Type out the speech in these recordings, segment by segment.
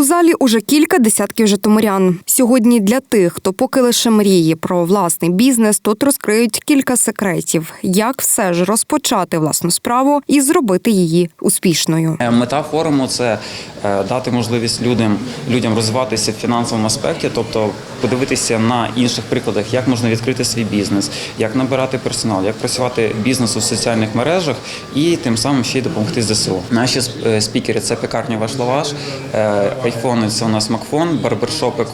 У залі уже кілька десятків житомирян. Сьогодні для тих, хто поки лише мріє про власний бізнес, тут розкриють кілька секретів, як все ж розпочати власну справу і зробити її успішною. Е, Мета форуму це е, дати можливість людям, людям розвиватися в фінансовому аспекті, тобто подивитися на інших прикладах, як можна відкрити свій бізнес, як набирати персонал, як працювати бізнесу в соціальних мережах і тим самим ще й допомогти ЗСУ. Наші е, спікери це пекарня ваш лаваш, айфони це у нас Макфон, барбершоп і е,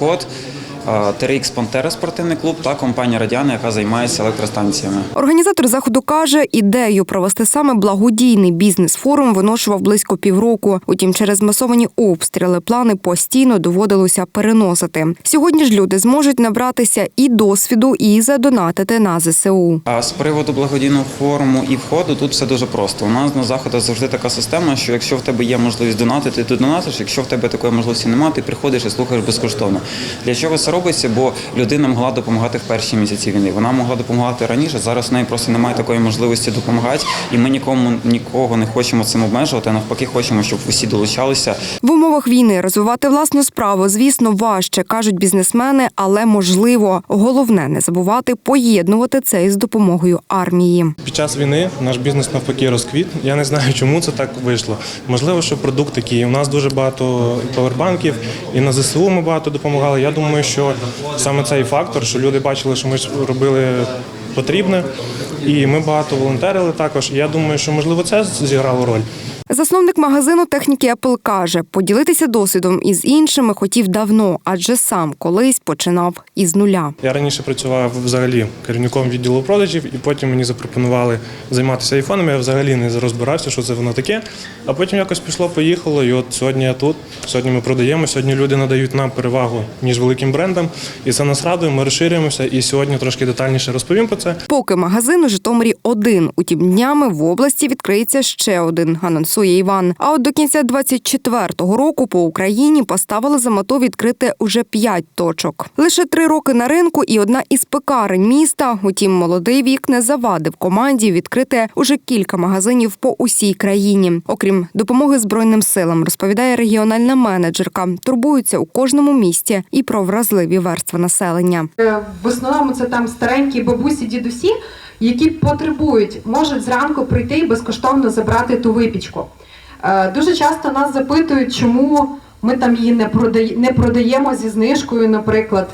TRX Пантера спортивний клуб та компанія Радіана, яка займається електростанціями. Організатор заходу каже, ідею провести саме благодійний бізнес-форум виношував близько півроку. Утім, через масовані обстріли плани постійно доводилося переносити. Сьогодні ж люди зможуть набратися і досвіду, і задонатити на ЗСУ. А з приводу благодійного форуму і входу тут все дуже просто. У нас на заходах завжди така система, що якщо в тебе є можливість донатити, ти донатиш. Якщо в тебе такої можливості немає, ти приходиш і слухаєш безкоштовно. Для чого це робиться? Бо людина могла допомагати в перші місяці війни. Вона могла допомагати раніше. Зараз в неї просто немає такої можливості допомагати, і ми нікому нікого не хочемо цим обмежувати. Навпаки, хочемо, щоб усі долучалися. В умовах війни розвивати власну справу, звісно, важче, кажуть бізнесмени, але можливо. Головне не забувати поєднувати це із допомогою армії. Під час війни наш бізнес навпаки розквіт. Я не знаю, чому це так вийшло. Можливо, що продукт такий. У нас дуже багато павербанків, і на ЗСУ ми багато допомагали. Я думаю, що саме цей фактор, що люди бачили, що ми робили потрібне, і ми багато волонтерили також. І я думаю, що можливо це зіграло роль. Засновник магазину техніки Apple каже, поділитися досвідом із іншими хотів давно, адже сам колись починав із нуля. Я раніше працював взагалі керівником відділу продажів, і потім мені запропонували займатися айфонами. Я взагалі не розбирався, що це воно таке. А потім якось пішло, поїхало. І от сьогодні я тут. Сьогодні ми продаємо. Сьогодні люди надають нам перевагу ніж великим брендам. І це нас радує. Ми розширюємося. І сьогодні трошки детальніше розповім про це. Поки магазин у Житомирі один. Утім, днями в області відкриється ще один, анонсує Іван. А от до кінця 24-го року по Україні поставили за мету відкрити уже п'ять точок. Лише три роки на ринку і одна із пекарень міста. Утім, молодий вік не завадив команді відкрити уже кілька магазинів по усій країні. Окрім допомоги збройним силам, розповідає регіональна менеджерка. Турбуються у кожному місті і про вразливі верстви населення. Е, В основному це там старенькі бабусі, дідусі, які потребують, можуть зранку прийти і безкоштовно забрати ту випічку. Е, Дуже часто нас запитують, чому ми там її не продає- не продаємо зі знижкою, наприклад.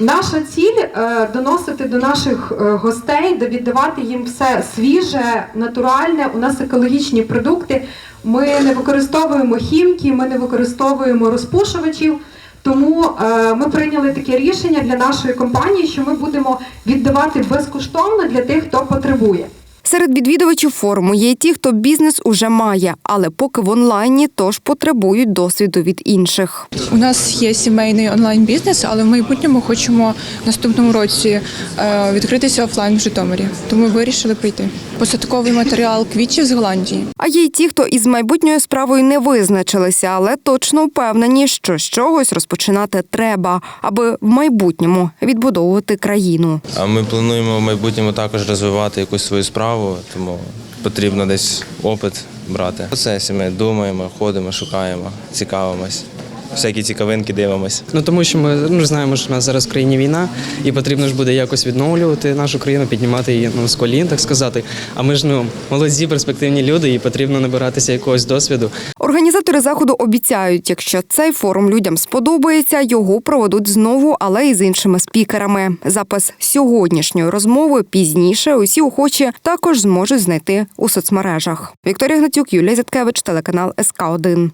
Наша ціль е, доносити до наших е, гостей, віддавати їм все свіже, натуральне. У нас екологічні продукти. Ми не використовуємо хімки, ми не використовуємо розпушувачів. Тому е, ми прийняли таке рішення для нашої компанії, що ми будемо віддавати безкоштовно для тих, хто потребує. Серед відвідувачів форуму є й ті, хто бізнес уже має, але поки в онлайні, тож потребують досвіду від інших. У нас є сімейний онлайн-бізнес, але в майбутньому хочемо в наступному році е, відкритися офлайн в Житомирі. Тому вирішили прийти. Посадковий матеріал квітів з Голландії. А є й ті, хто із майбутньою справою не визначилися, але точно впевнені, що з чогось розпочинати треба, аби в майбутньому відбудовувати країну. А ми плануємо в майбутньому також розвивати якусь свою справу, тому потрібно десь опит брати. В процесі ми думаємо, ходимо, шукаємо, цікавимось. Всякі цікавинки дивимось. Ну тому що ми ну, знаємо, що в нас зараз в країні війна, і потрібно ж буде якось відновлювати нашу країну, піднімати її ну, з колін, так сказати. А ми ж ну молоді, перспективні люди, і потрібно набиратися якогось досвіду. Організатори заходу обіцяють, якщо цей форум людям сподобається, його проведуть знову, але і з іншими спікерами. Запис сьогоднішньої розмови пізніше усі охочі також зможуть знайти у соцмережах. Вікторія Гнатюк, Юлія Зяткевич, телеканал СК 1